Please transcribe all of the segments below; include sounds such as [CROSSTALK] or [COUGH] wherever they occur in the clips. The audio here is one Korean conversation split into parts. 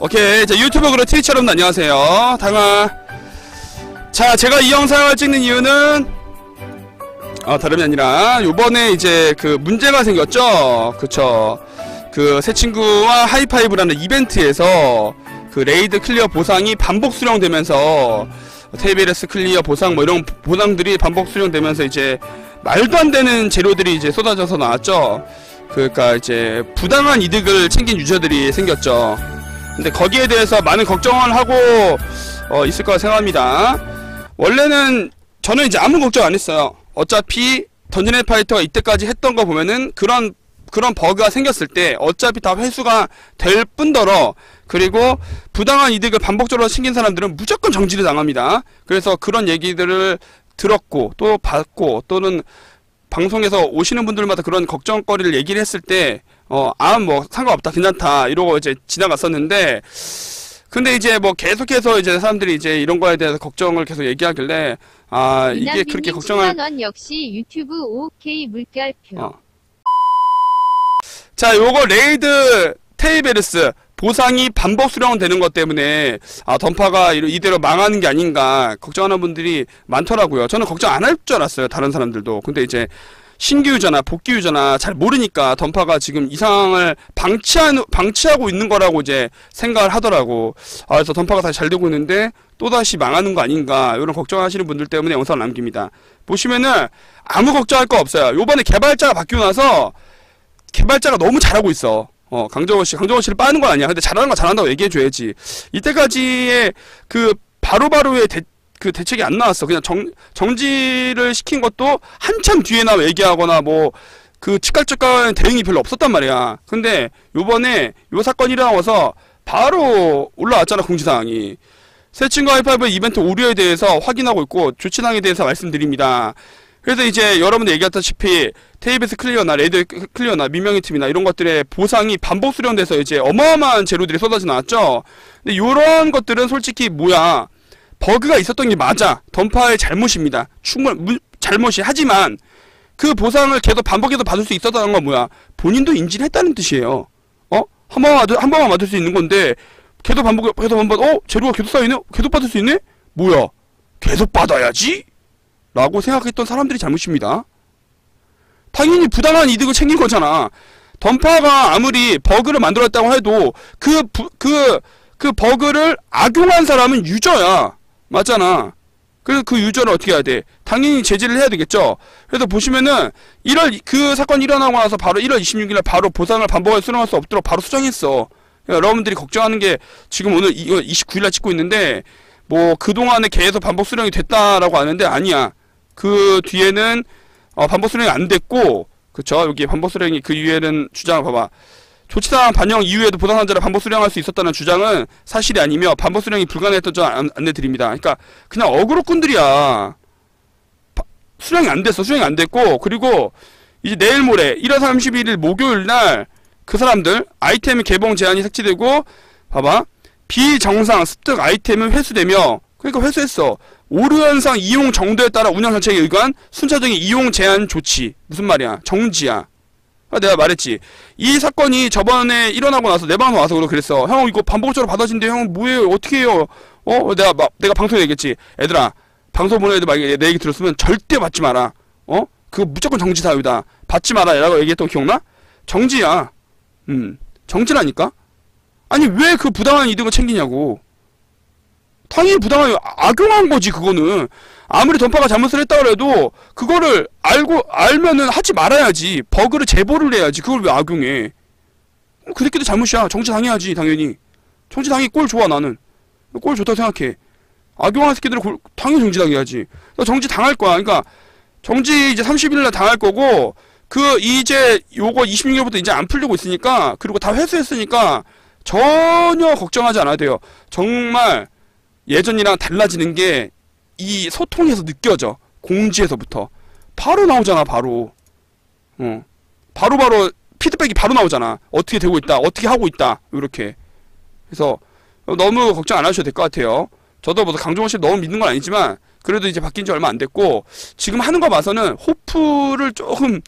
오케이 자 유튜브로 트위치 여러분 안녕하세요. 당아. 자 제가 이 영상을 찍는 이유는 어 다름이 아니라 요번에 이제 그 문제가 생겼죠? 그쵸? 그 새 친구와 하이파이브라는 이벤트에서 그 레이드 클리어 보상이 반복 수령되면서 테이베레스 클리어 보상 뭐 이런 보상들이 반복 수령되면서 이제 말도 안 되는 재료들이 이제 쏟아져서 나왔죠? 그러니까 이제 부당한 이득을 챙긴 유저들이 생겼죠 근데 거기에 대해서 많은 걱정을 하고 어, 있을 거라 생각합니다. 원래는 저는 이제 아무 걱정 안 했어요. 어차피 던전의 파이터가 이때까지 했던 거 보면은 그런 그런 버그가 생겼을 때 어차피 다 회수가 될 뿐더러 그리고 부당한 이득을 반복적으로 챙긴 사람들은 무조건 정지를 당합니다. 그래서 그런 얘기들을 들었고 또 봤고 또는 방송에서 오시는 분들마다 그런 걱정거리를 얘기를 했을 때 어, 아, 뭐, 상관없다, 괜찮다, 이러고 이제 지나갔었는데, 근데 이제 뭐 계속해서 이제 사람들이 이제 이런 거에 대해서 걱정을 계속 얘기하길래, 아, 이게 그렇게 걱정을. 원 역시 유튜브 OK 물결표. 어. 자, 요거 레이드 테이베르스 보상이 반복 수령되는 것 때문에 아 던파가 이대로 망하는 게 아닌가 걱정하는 분들이 많더라고요. 저는 걱정 안 할 줄 알았어요. 다른 사람들도. 근데 이제 신규 유저나 복귀 유저나 잘 모르니까 던파가 지금 이상을 방치하는 방치하고 있는 거라고 이제 생각을 하더라고. 아, 그래서 던파가 다시 잘 되고 있는데 또 다시 망하는 거 아닌가 이런 걱정하시는 분들 때문에 영상을 남깁니다. 보시면은 아무 걱정할 거 없어요. 요번에 개발자가 바뀌고 나서 개발자가 너무 잘하고 있어. 어, 강정호 씨, 강정호 씨를 빠는 건 아니야. 근데 잘하는 거 잘한다고 얘기해줘야지. 이때까지의 그 바로바로의 대, 그 대책이 안 나왔어. 그냥 정, 정지를 시킨 것도 한참 뒤에 나와 얘기하거나 뭐, 그 치깔치깔 대응이 별로 없었단 말이야. 근데 요번에 요 사건이 일어나서 바로 올라왔잖아, 공지사항이. 새 친구 하이파이브 이벤트 오류에 대해서 확인하고 있고, 조치사항에 대해서 말씀드립니다. 그래서 이제 여러분들 얘기했다시피 테이베스 클리어나 레이드 클리어나 민명의 팀이나 이런 것들의 보상이 반복 수령돼서 이제 어마어마한 재료들이 쏟아져 나왔죠. 근데 요런 것들은 솔직히 뭐야 버그가 있었던 게 맞아 던파의 잘못입니다. 충분 무, 잘못이 하지만 그 보상을 계속 반복해서 받을 수 있었다는 건 뭐야 본인도 인지를 했다는 뜻이에요. 어? 한 번만 받을, 한 번만 받을 수 있는 건데 계속 반복 계속 반복 어 재료가 계속 쌓이네 계속 받을 수 있네 뭐야 계속 받아야지 라고 생각했던 사람들이 잘못입니다. 당연히 부당한 이득을 챙긴 거잖아. 던파가 아무리 버그를 만들었다고 해도 그, 부, 그, 그 버그를 악용한 사람은 유저야. 맞잖아. 그래서 그 유저를 어떻게 해야 돼? 당연히 제재를 해야 되겠죠? 그래서 보시면은 1월, 그 사건이 일어나고 나서 바로 1월 26일에 바로 보상을 반복해 수령할 수 없도록 바로 수정했어. 그러니까 여러분들이 걱정하는 게 지금 오늘 29일 날 찍고 있는데 뭐 그동안에 계속 반복 수령이 됐다라고 하는데 아니야. 그 뒤에는 어, 반복 수령이 안 됐고 그쵸 여기 반복 수령이 그 이후에는 주장을 봐봐 조치사항 반영 이후에도 보상한자를 반복 수령할 수 있었다는 주장은 사실이 아니며 반복 수령이 불가능했던 점 안- 안내드립니다. 그러니까 그냥 어그로꾼들이야. 바- 수령이 안 됐어. 수령이 안 됐고 그리고 이제 내일 모레 1월 31일 목요일 날 그 사람들 아이템 개봉 제한이 삭제되고 봐봐. 비정상 습득 아이템은 회수되며 그러니까 회수했어. 오류 현상 이용 정도에 따라 운영 정책에 의거한 순차적인 이용 제한 조치. 무슨 말이야? 정지야. 아, 내가 말했지. 이 사건이 저번에 일어나고 나서 내 방송 와서 그랬어. 형 이거 반복적으로 받아진대. 형 뭐예요? 어떻게 해요? 어? 내가 막 내가 방송에 얘기했지. 얘들아 방송 보는 애들 만약에 내 얘기 들었으면 절대 받지 마라. 어? 그거 무조건 정지 사유다. 받지 마라. 라고 얘기했던 거 기억나? 정지야. 음. 정지라니까? 아니 왜 그 부당한 이득을 챙기냐고 당연히 부당하게 악용한 거지 그거는. 아무리 던파가 잘못을 했다 그래도 그거를 알고 알면은 하지 말아야지. 버그를 제보를 해야지. 그걸 왜 악용해? 그 새끼도 잘못이야. 정지 당해야지 당연히. 정지 당해 꼴 좋아 나는. 꼴 좋다고 생각해. 악용한 새끼들은 골- 당연히 정지 당해야지. 나 정지 당할 거야. 그러니까 정지 이제 30일 날 당할 거고 그 이제 요거 26일부터 이제 안 풀리고 있으니까 그리고 다 회수했으니까 전혀 걱정하지 않아도 돼요. 정말 예전이랑 달라지는 게 이 소통에서 느껴져. 공지에서부터. 바로 나오잖아, 바로. 어. 바로 바로 피드백이 바로 나오잖아. 어떻게 되고 있다, 어떻게 하고 있다, 이렇게. 그래서 너무 걱정 안 하셔도 될 것 같아요. 저도 뭐 강종원 씨 너무 믿는 건 아니지만 그래도 이제 바뀐 지 얼마 안 됐고 지금 하는 거 봐서는 호프를 조금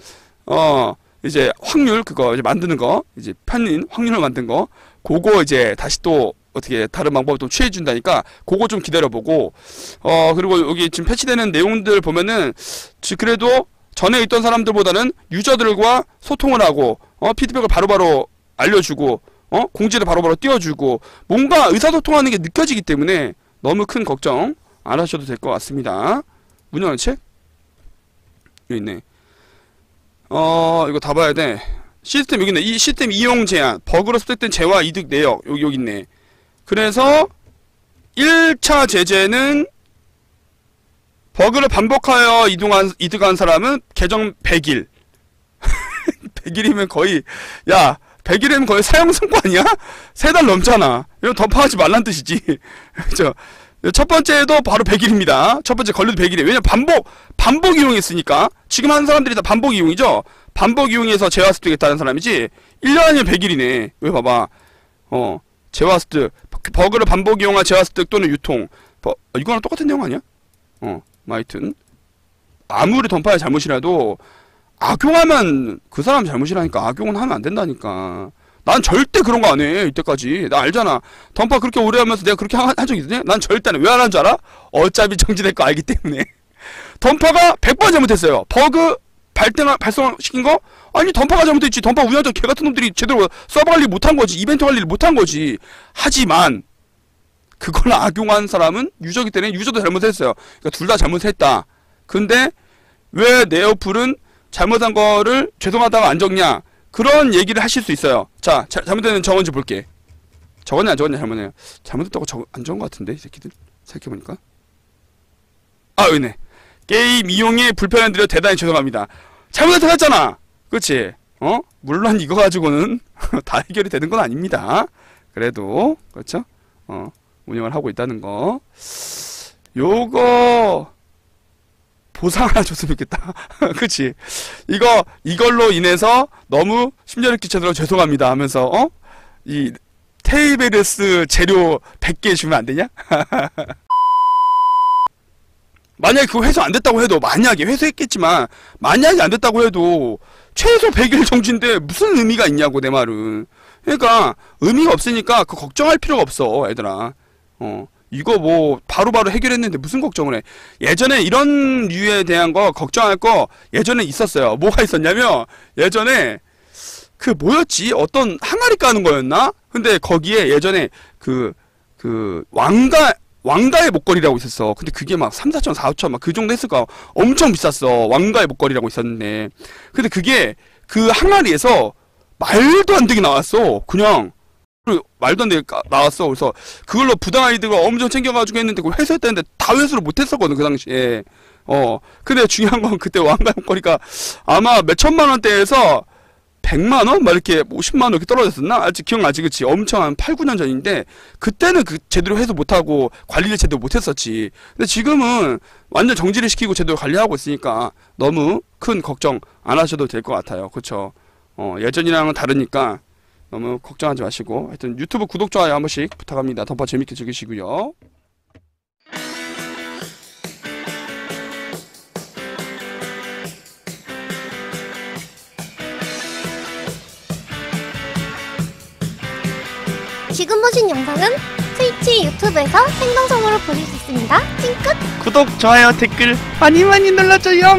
어 이제 확률 그거 이제 만드는 거 이제 편인 확률을 만든 거 그거 이제 다시 또 어떻게 다른 방법을 또 취해 준다니까 그거 좀 기다려보고 어 그리고 여기 지금 패치되는 내용들 보면은 지- 그래도 전에 있던 사람들보다는 유저들과 소통을 하고 어 피드백을 바로바로 알려주고 어 공지를 바로 바로 띄워주고 뭔가 의사소통하는 게 느껴지기 때문에 너무 큰 걱정 안 하셔도 될 것 같습니다. 문연한 책 여기 있네. 어 이거 다 봐야 돼. 시스템 여기 있네. 이 시스템 이용 제한, 버그로 습득된 재화 이득 내역 여기 여기 있네. 그래서 1차 제재는 버그를 반복하여 이동한 이득한 사람은 계정 100일. 100일이면 거의 야 100일이면 거의 선고 아니야? 세 달 넘잖아. 이거 덮어하지 말란 뜻이지. [LAUGHS] 그죠? 첫 번째도 바로 100일입니다. 첫 번째 걸려도 100일이에요. 왜냐면 반복, 반복 이용했으니까. 지금 하는 사람들이 다 반복 이용이죠? 반복 이용해서 재화 습득했다는 사람이지. 1년 아니면 100일이네. 왜 봐봐. 어, 재화 습득. 버그를 반복 이용한 재화 습득 또는 유통. 버, 어, 이거랑 똑같은 내용 아니야? 어, 뭐 하여튼. 아무리 던파의 잘못이라도 악용하면 그 사람 잘못이라니까. 악용은 하면 안 된다니까. 난 절대 그런 거 안 해. 이때까지. 나 알잖아. 던파 그렇게 오래 하면서 내가 그렇게 한, 적 있냐? 난 절대 안 해. 왜 안 한 줄 알아? 어차피 정지될 거 알기 때문에. [LAUGHS] 던파가 100번 잘못했어요. 버그 발등, 발송시킨 거? 아니, 던파가 잘못했지. 던파 운영자 개 같은 놈들이 제대로 서버 관리 못한 거지. 이벤트 관리를 못한 거지. 하지만, 그걸 악용한 사람은 유저기 때문에 유저도 잘못했어요. 그러니까 둘 다 잘못했다. 근데, 왜 네오플은 잘못한 거를 죄송하다고 안 적냐? 그런 얘기를 하실 수 있어요. 자, 자 잘못된 적은지 볼게. 적었냐 안 적었냐 잘못해요. 잘못했다고 적, 안 적은 것 같은데 이 새끼들 생각해보니까. 아 여기네. 게임 이용에 불편을 드려 대단히 죄송합니다. 잘못했다고 했잖아. 그렇지? 어? 물론 이거 가지고는 [LAUGHS] 다 해결이 되는 건 아닙니다. 그래도 그렇죠? 어 운영을 하고 있다는 거. 요거 보상 하나 줬으면 좋겠다. [LAUGHS] 그치? 이거, 이걸로 인해서 너무 심려를 끼쳐들어 죄송합니다 하면서, 어? 이, 테이베르스 재료 100개 주면 안 되냐? [LAUGHS] 만약에 그거 회수 안 됐다고 해도, 만약에 회수했겠지만, 만약에 안 됐다고 해도, 최소 100일 정지인데 무슨 의미가 있냐고, 내 말은. 그러니까, 의미가 없으니까 그 걱정할 필요가 없어, 얘들아. 어. 이거 뭐 바로바로 해결했는데 무슨 걱정을 해 예전에 이런 류에 대한 거 걱정할 거 예전에 있었어요 뭐가 있었냐면 예전에 그 뭐였지 어떤 항아리 까는 거였나 근데 거기에 예전에 그그 왕가 왕가의 목걸이라고 있었어 근데 그게 막 3, 4천 4천 막 그 정도 했을까 엄청 비쌌어 왕가의 목걸이라고 있었는데 근데 그게 그 항아리에서 말도 안 되게 나왔어 그냥 그 말도 안 되게 까- 나왔어. 그래서 그걸로 부당 아이들을 엄청 챙겨가지고 했는데 그걸 회수했다는데 다 회수를 못했었거든 그 당시에. 어. 근데 중요한 건 그때 왕가 목걸이가 아마 몇 천만 원대에서 100만 원? 막 이렇게 50만 원 이렇게 떨어졌었나? 아직 기억나지, 그치? 엄청 한 8, 9년 전인데, 그때는 그 제대로 회수 못하고 관리를 제대로 못했었지. 근데 지금은 완전 정지를 시키고 제대로 관리하고 있으니까 너무 큰 걱정 안 하셔도 될 것 같아요. 그쵸? 어, 예전이랑은 다르니까 너무 걱정하지 마시고 하여튼 유튜브 구독 좋아요 한 번씩 부탁합니다. 던파 재밌게 즐기시고요. 지금 보신 영상은 트위치 유튜브에서 생방송으로 보실 수 있습니다. 찡끗! 구독, 좋아요, 댓글 많이 많이 눌러줘요.